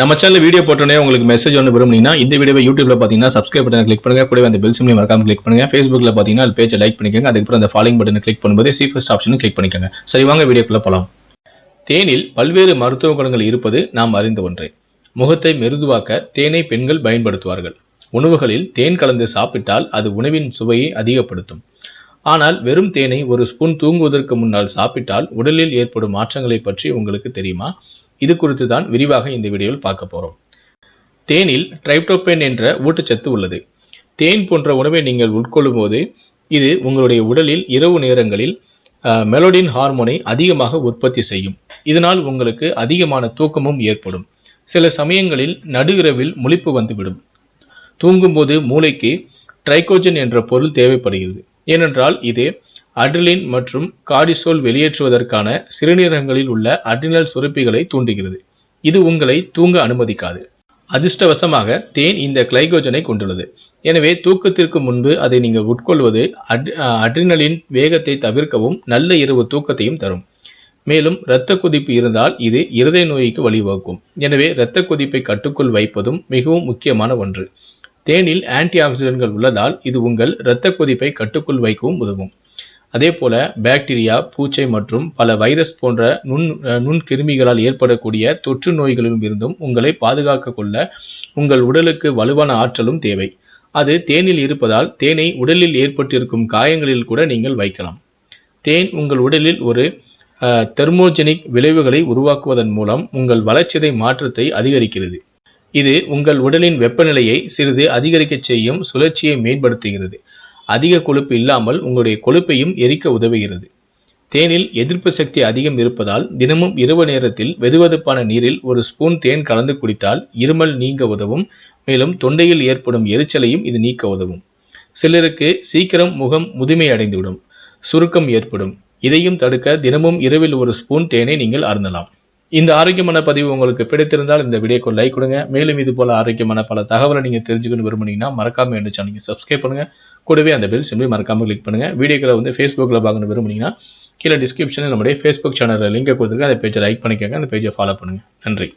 நம்ம channel video போட்டோன்னே உங்களுக்கு மெசேஜ் ஒன்று விரும்புனீங்கன்னா இந்த வீடியோ யூடியூப்ல பார்த்தீங்கன்னா சப்ஸ்கிரைப் பட்டனை கிளிக் பண்ணுங்க. கூட அந்த பெல் சிம்லையும் மறக்காம கிளிக் பண்ணுங்க. ஃபேஸ்புக்ல பார்த்தீங்கன்னா அது பேஜை லைக் பண்ணிக்கோங்க. அதுக்கப்புறம் அந்த ஃபாலோயிங் பட்டனை கிளிக் பண்ணும்போது சீஃபஸ்ட் ஆப்ஷனும் கிளிக் பண்ணிக்கோங்க. சரி வாங்க வீடியோக்குள்ள போகலாம் தேனில் பல்வேறு மருத்துவ குணங்கள் இருப்பது நாம் அறிந்த ஒன்றே. முகத்தை மெருதுவாக்க தேனை பெண்கள் பயன்படுத்துவார்கள். உணவுகளில் தேன் கலந்து சாப்பிட்டால் அது உணவின் சுவையை அதிகப்படுத்தும். ஆனால் வெறும் தேனை ஒரு ஸ்பூன் தூங்குவதற்கு முன்னால் சாப்பிட்டால் உடலில் ஏற்படும் மாற்றங்களை பற்றி உங்களுக்கு தெரியுமா? இது குறித்து தான் விரிவாக இந்த வீடியோவில் பார்க்க போகிறோம் தேனில் ட்ரைப்டோபேன் என்ற ஊட்டச்சத்து உள்ளது. தேன் போன்ற உணவை நீங்கள் உட்கொள்ளும் போது இது உங்களுடைய உடலில் இரவு நேரங்களில் மெலோடின் ஹார்மோனை அதிகமாக உற்பத்தி செய்யும். இதனால் உங்களுக்கு அதிகமான தூக்கமும் ஏற்படும். சில சமயங்களில் நடுவிரவில் முழிப்பு வந்துவிடும். தூங்கும்போது மூளைக்கு ட்ரைகோஜன் என்ற பொருள் தேவைப்படுகிறது. ஏனென்றால் இது அட்ரிலின் மற்றும் கார்டிசோல் வெளியேற்றுவதற்கான சிறுநீரகங்களில் உள்ள அட்ரினல் சுரப்பிகளை தூண்டுகிறது. இது உங்களை தூங்க அனுமதிக்காது. அதிர்ஷ்டவசமாக தேன் இந்த கிளைகோஜனை கொண்டுள்ளது. எனவே தூக்கத்திற்கு முன்பு அதை நீங்கள் உட்கொள்வது அட் அட்ரினலின் வேகத்தை தவிர்க்கவும் நல்ல இரவு தூக்கத்தையும் தரும். மேலும் இரத்த கொதிப்பு இருந்தால் இது இருதய நோய்க்கு வழிவகுக்கும். எனவே இரத்த கொதிப்பை கட்டுக்குள் வைப்பதும் மிகவும் முக்கியமான ஒன்று. தேனில் ஆன்டி ஆக்சிடென்ட்கள் உள்ளதால் இது உங்கள் இரத்த கொதிப்பை கட்டுக்குள் வைக்கவும் உதவும். அதே போல பாக்டீரியா பூச்சை மற்றும் பல வைரஸ் போன்ற நுண் நுண்கிருமிகளால் ஏற்படக்கூடிய தொற்று நோய்களிலும் இருந்தும் உங்களை பாதுகாக்க கொள்ள உங்கள் உடலுக்கு வலுவான ஆற்றலும் தேவை. அது தேனில் இருப்பதால் தேனை உடலில் ஏற்பட்டிருக்கும் காயங்களில் கூட நீங்கள் வைக்கலாம். தேன் உங்கள் உடலில் ஒரு தெர்மோஜெனிக் விளைவுகளை உருவாக்குவதன் மூலம் உங்கள் வளர்ச்சிதை மாற்றத்தை அதிகரிக்கிறது. இது உங்கள் உடலின் வெப்பநிலையை சிறிது அதிகரிக்க செய்யும் சுழற்சியை மேம்படுத்துகிறது. அதிக கொழுப்பு இல்லாமல் உங்களுடைய கொழுப்பையும் எரிக்க உதவுகிறது. தேனில் எதிர்ப்பு சக்தி அதிகம் இருப்பதால் தினமும் இரவு நேரத்தில் வெதுவெதுப்பான நீரில் ஒரு ஸ்பூன் தேன் கலந்து குடித்தால் இருமல் நீங்க உதவும். மேலும் தொண்டையில் ஏற்படும் எரிச்சலையும் இது நீக்க உதவும். சிலருக்கு சீக்கிரம் முகம் முதுமை அடைந்துவிடும். சுருக்கம் ஏற்படும். இதையும் தடுக்க தினமும் இரவில் ஒரு ஸ்பூன் தேனை நீங்கள் அருந்தலாம். இந்த ஆரோக்கியமான பதிவு உங்களுக்கு பிடித்திருந்தால் இந்த வீடியோக்கு லைக் கொடுங்க. மேலும் இது போல ஆரோக்கியமான பல தகவலை நீங்கள் தெரிஞ்சுக்கணும் விரும்புனீங்கன்னா மறக்காம என்ன சேனல் சப்ஸ்கிரைப் பண்ணுங்க. கூடவே அந்த பெல் சிம்பிளி மறக்காமல் கிளிக் பண்ணுங்கள் வீடியோக்களை வந்து ஃபேஸ்புக்கில் பார்க்கணும் விரும்புனீங்கன்னா கீழே டிஸ்கிரிப்ஷனில் நம்முடைய ஃபேஸ்புக் சேனலில் லிங்கை கொடுத்துருக்கேன். அந்த பேஜை லைக் பண்ணிக்கோங்க. அந்த பேஜை ஃபாலோ பண்ணுங்கள் நன்றி.